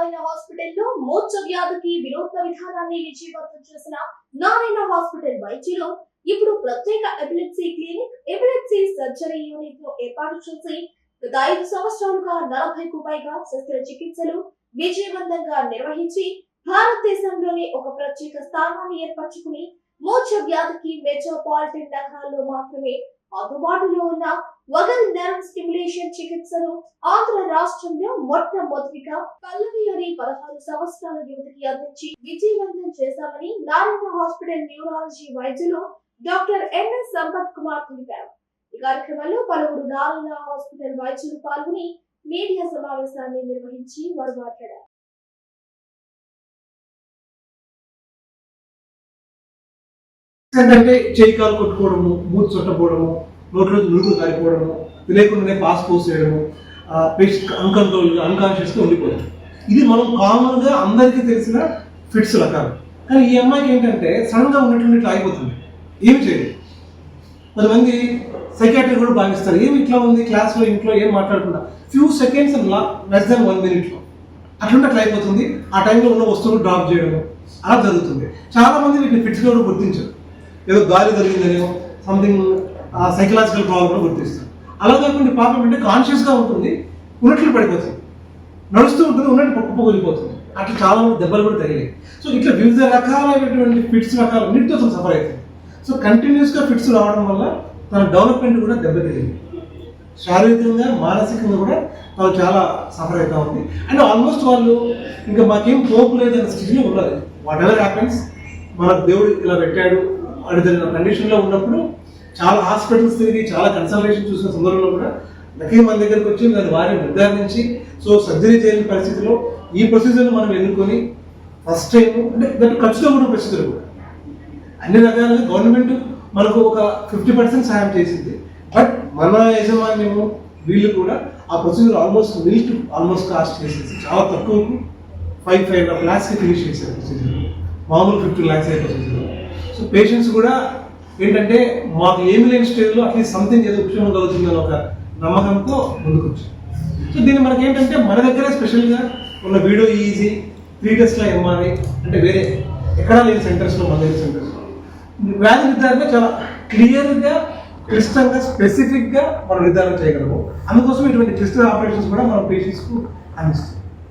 నారాయణ హాస్పిటల్లో మోర్చ వ్యాధికి వినూత్న విధానాన్ని విజయవంతం చేసిన నారాయణ హాస్పిటల్ వైద్యులు ఇప్పుడు ప్రత్యేక ఎపిలెప్సీ క్లినిక్ ఎపిలెప్సీ సర్జరీ యూనిట్ను ఏర్పాటు చేసి గత ఐదు సంవత్సరాలుగా నలభైకు పైగా శస్త్రచికిత్సలు విజయవంతంగా నిర్వహించి భారతదేశంలోని ఒక ప్రత్యేక స్థానాన్ని ఏర్పరచుకుని మోర్చ వ్యాధికి మెట్రోపాలిటన్ నగరాల్లో మాత్రమే అందుబాటులో ఉన్న వగల్ నర్వ్ స్టిమ్యులేషన్ చికిత్సను ఆంధ్ర రాష్ట్రంలో మొట్టమొదటిగా పల్లవి పదహారు సంవత్సరాల యువతికి అందించి విజయవంతం చేశామని నారాయణ హాస్పిటల్ న్యూరాలజీ వైద్యులు డాక్టర్ ఎన్ఎస్ సంపత్ కుమార్ తెలిపారు. ఈ కార్యక్రమంలో పలువురు నారాయణ హాస్పిటల్ వైద్యులు పాల్గొని మీడియా సమావేశాన్ని నిర్వహించి వారు మాట్లాడారు. ఏంటంటే చేయి కాలు కొట్టుకోవడము మూతి చుట్టపోవడము నోట్లో నురుగు కారిపోవడము తెలియకుండానే పాస్ పోస్ చేయడము పేషెంట్ అన్కంట్రోల్గా అన్కాన్షియస్గా ఉండిపోవడం ఇది మనం కామన్గా అందరికీ తెలిసిన ఫిట్స్ రకాలు. కానీ ఈ అమ్మాయికి ఏంటంటే సడన్గా ఉన్నటువంటి ఇట్లా అయిపోతుంది. ఏమి చేయదు కొంతమంది సైకాట్రీ కూడా భావిస్తారు ఏమి ఇట్లా ఉంది? క్లాస్లో ఇంట్లో ఏం మాట్లాడకుండా? Few seconds less than one మినిట్లో అట్లుంటే అట్లా అయిపోతుంది. ఆ టైంలో ఉన్న వస్తువులు డ్రాప్ చేయడం అలా జరుగుతుంది. చాలా మంది వీటిని ఫిట్స్గా కూడా గుర్తించారు. ఏదో గాలి జరిగిందనేమో సంథింగ్ సైకలాజికల్ ప్రాబ్లం కూడా అలా కాకుండా పాపం అంటే కాన్షియస్గా ఉంటుంది ఉన్నట్లు పడిపోతుంది. నడుస్తూ ఉంటుంది ఉన్నట్టు పప్పు అట్లా చాలా మంది దెబ్బలు కూడా తగిలాయి. సో ఇట్లా వివిధ రకాలైనటువంటి ఫిట్స్ రకాలు అన్నింటితో అసలు సఫర్ అవుతుంది. సో కంటిన్యూస్గా ఫిట్స్ రావడం వల్ల తన డెవలప్మెంట్ కూడా దెబ్బతింది శారీరకంగా మానసికంగా కూడా వాళ్ళు చాలా సఫర్ అవుతూ ఉంది. అండ్ ఆల్మోస్ట్ వాళ్ళు ఇంకా మాకేం పోపు లేదనే స్థితిలో ఉండాలి వాట్ ఎవర్ హ్యాపెన్స్ మనకు దేవుడు ఇలా పెట్టాడు అని జరిగిన కండిషన్లో ఉన్నప్పుడు చాలా హాస్పిటల్స్ తిరిగి చాలా కన్సల్టేషన్ చూసిన సందర్భంలో కూడా లక్కీ మన దగ్గరికి వచ్చి దాన్ని వారిని నిర్ధారించి సో సర్జరీ చేయని పరిస్థితిలో ఈ ప్రొసీజర్ని మనం ఎన్నుకొని ఫస్ట్ టైం అంటే దాని ఖర్చుతో కూడా ప్రొసీజర్ కూడా. అన్ని రకాలుగా గవర్నమెంట్ మనకు ఒక ఫిఫ్టీ పర్సెంట్ సహాయం చేసింది. బట్ మన యజమాన్యము వీళ్ళు కూడా ఆ procedure almost mill almost cost చేసేసి చాలా తక్కువకు ఫైవ్ ఫైవ్ ల్యాక్స్కి ఫినిష్ చేశారు ప్రొసీజర్ మామూలు ఫిఫ్టీ ల్యాక్స్ అయ్యే ప్రొసీజర్ సో పేషెంట్స్ కూడా ఏంటంటే మాకు ఏమి లేని స్టేజ్లో అట్లీస్ట్ సంథింగ్ ఏదో ఉపయోగం కలుగుతుందని ఒక నమ్మకంతో ముందుకు వచ్చాం సో దీన్ని మనకి ఏంటంటే మన దగ్గరే స్పెషల్గా ఉన్న వీడియో ఈజీ త్రీ టెస్ట్ల ఎంఆర్ఐ అంటే వేరే ఎక్కడా లేని సెంటర్స్లో మన దగ్గర సెంటర్స్లో వ్యాధి నిర్ధారణ చాలా క్లియర్గా క్లిష్టంగా స్పెసిఫిక్గా మనం నిర్ధారణ చేయగలము. అందుకోసం ఇటువంటి క్లిష్ట ఆపరేషన్స్ కూడా మనం పేషెంట్స్కు అందిస్తాం.